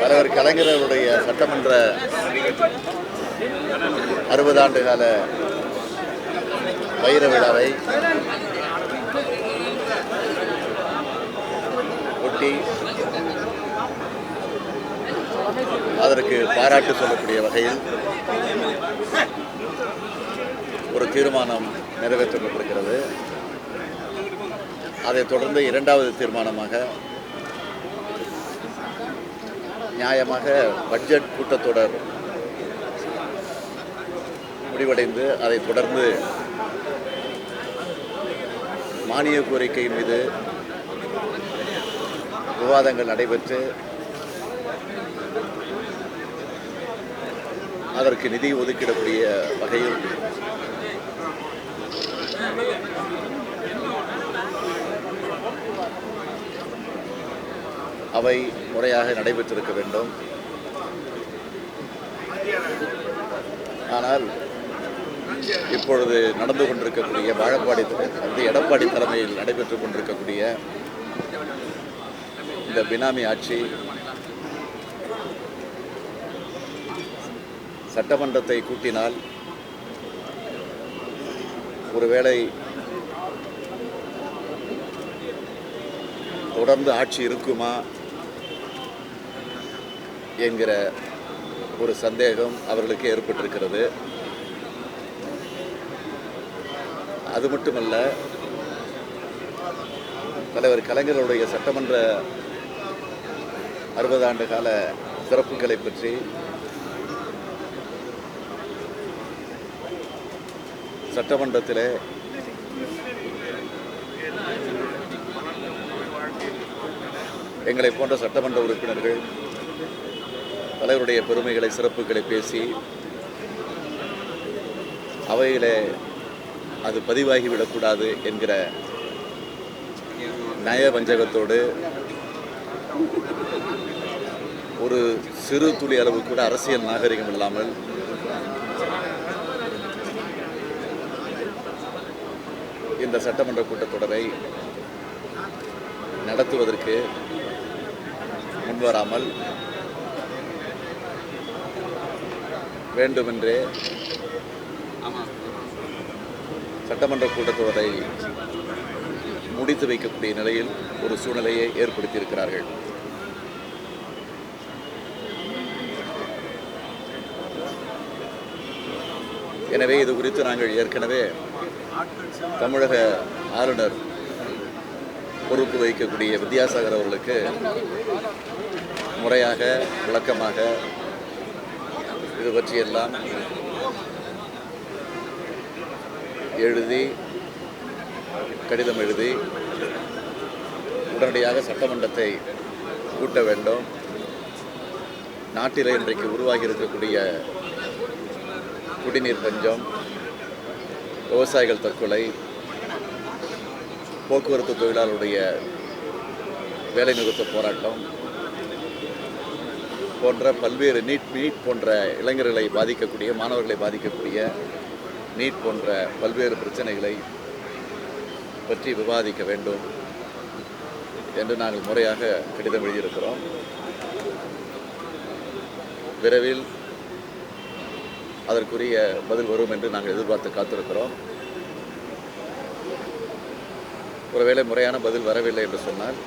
தலைவர் கலைஞர்களுடைய சட்டமன்ற அறுபது ஆண்டு கால வைர விழாவை ஒட்டி அதற்கு பாராட்டு சொல்லக்கூடிய வகையில் ஒரு தீர்மானம் நிறைவேற்றப்பட்டிருக்கிறது. அதைத் தொடர்ந்து இரண்டாவது தீர்மானமாக நியாயமாக பட்ஜெட் கூட்டத்தொடர் முடிவடைந்து அதைத் தொடர்ந்து மானிய கோரிக்கை மீது விவாதங்கள் நடைபெற்று அதற்கு நிதி ஒதுக்கிடக்கூடிய வகையில் அவை முறையாக நடைபெற்றிருக்க வேண்டும். ஆனால் இப்பொழுது நடந்து கொண்டிருக்கக்கூடிய வாழப்பாடி வந்து எடப்பாடி தலைமையில் நடைபெற்றுக் கொண்டிருக்கக்கூடிய இந்த பினாமி ஆட்சி சட்டமன்றத்தை கூட்டினால் ஒருவேளை தொடர்ந்து ஆட்சி இருக்குமா? என்கிற ஒரு சந்தேகம் அவர்களுக்கு ஏற்பட்டிருக்கிறது. அது மட்டுமல்ல தலைவர் கலைஞருடைய சட்டமன்ற அறுபது ஆண்டு கால சிறப்புகளை பற்றி சட்டமன்றத்தில் எங்களை போன்ற சட்டமன்ற உறுப்பினர்கள் தலைவருடைய பெருமைகளை சிறப்புகளை பேசி அவையில் அது பதிவாகிவிடக்கூடாது என்கிற நய வஞ்சகத்தோடு ஒரு சிறு துளி அளவு கூட அரசியல் நாகரிகம் இல்லாமல் இந்த சட்டமன்ற கூட்டத்தொடரை நடத்துவதற்கு முன்வராமல் வேண்டுமென்றே சட்டமன்ற கூட்டத்தொடரை முடித்து வைக்கக்கூடிய நிலையில் ஒரு சூழ்நிலையை ஏற்படுத்தியிருக்கிறார்கள். எனவே இது குறித்து நாங்கள் ஏற்கனவே தமிழக ஆளுநர் பொறுப்பு வகிக்கக்கூடிய வித்யாசாகர் அவர்களுக்கு முறையாக விளக்கமாக இது பற்றியெல்லாம் எழுதி கடிதம் எழுதி உடனடியாக சட்டமன்றத்தை கூட்ட வேண்டும். நாட்டில் இன்றைக்கு உருவாகி இருக்கக்கூடிய குடிநீர் பஞ்சம் விவசாயிகள் தற்கொலை போக்குவரத்து தொழிலாளருடைய வேலைநிறுத்த போராட்டம் போன்ற பல்வேறு நீட் நீட் போன்ற இளைஞர்களை பாதிக்கக்கூடிய மாணவர்களை பாதிக்கக்கூடிய நீட் போன்ற பல்வேறு பிரச்சனைகளை பற்றி விவாதிக்க வேண்டும் என்று நாங்கள் முறையாக கடிதம் எழுதியிருக்கிறோம். விரைவில் அதற்குரிய பதில் வரும் என்று நாங்கள் எதிர்பார்த்து காத்திருக்கிறோம். ஒருவேளை முறையான பதில் வரவில்லை என்று சொன்னால்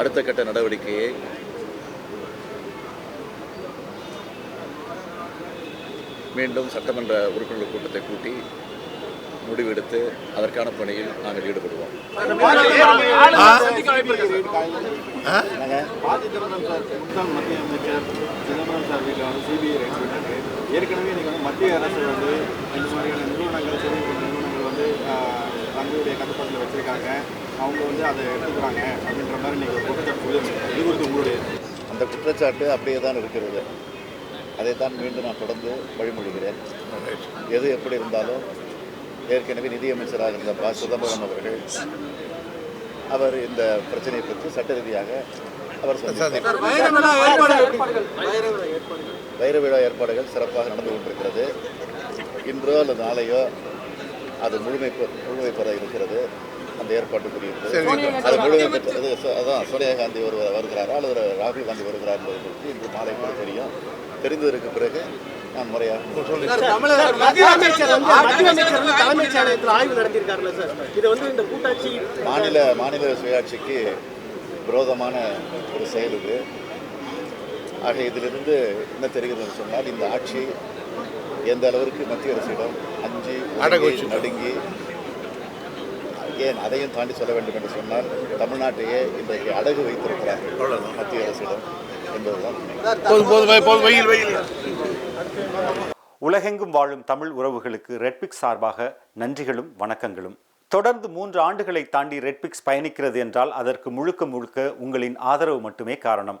அடுத்த கட்ட நடவடிக்கையை மீண்டும் சட்டமன்ற உறுப்பினர்கள் கூட்டத்தை கூட்டி முடிவெடுத்து அதற்கான பணியில் நாங்கள் ஈடுபடுவோம். மத்திய அமைச்சர் வீட்டில் சிபிஐ ஏற்கனவே நீங்கள் வந்து மத்திய அரசு வந்து இந்த மாதிரியான நிறுவனங்கள் சிறு நிறுவனங்கள் வந்து தங்களுடைய கட்டுப்பாட்டில் வச்சிருக்காங்க. அவங்க வந்து அதை எடுத்துக்கிறாங்க அப்படின்ற மாதிரி ஒரு குற்றச்சாட்டு இது குறித்து உங்களுடைய அந்த குற்றச்சாட்டு அப்படியே தான் இருக்கிறது. அதைத்தான் மீண்டும் நான் தொடர்ந்து வழிமொழிகிறேன். எது எப்படி இருந்தாலும் ஏற்கனவே நிதியமைச்சராக இருந்த ப. சிதம்பரம் அவர்கள் அவர் இந்த பிரச்சனையை பற்றி சட்ட ரீதியாக அவர் வைர விழா ஏற்பாடுகள் சிறப்பாக நடந்து கொண்டிருக்கிறது. இன்றோ அல்லது நாளையோ அது முழுமை முழுமை பெற இருக்கிறது. அந்த ஏற்பாட்டு குறித்து அது முழுமை பெற்றது. அதான் சோனியா காந்தி ஒரு வருகிறாரா? அல்லது ராகுல் காந்தி வருகிறார் என்பது பற்றி இன்று மாலை கூட தெரியும். தெரிந்ததற்கு பிறகு நான் முறையாக சார், மத்திய அமைச்சர் வந்து மத்திய அமைச்சர் வந்து தலைமைச் செயலகத்தில் ஆய்வு நடத்தியிருக்காருல்ல சார். இது வந்து இந்த கூட்டாட்சி மாநில மாநில சுயாட்சிக்கு விரோதமான ஒரு செயல் இது. ஆக இதிலிருந்து என்ன தெரிகிறது சொன்னால் இந்த ஆட்சி எந்த அளவிற்கு மத்திய அரசிடம் அஞ்சு நடுங்கி ஏன் அதையும் தாண்டி சொல்ல வேண்டும் என்று சொன்னால் தமிழ்நாட்டையே இன்றைக்கு அடகு வைத்திருக்கிறார்கள் மத்திய அரசிடம் என்பதுதான். உலகெங்கும் வாழும் தமிழ் உறவுகளுக்கு ரெட்பிக்ஸ் சார்பாக நன்றிகளும் வணக்கங்களும். தொடர்ந்து மூன்று ஆண்டுகளை தாண்டி ரெட்பிக்ஸ் பயணிக்கிறது என்றால் அதற்கு முழுக்க முழுக்க உங்களின் ஆதரவு மட்டுமே காரணம்.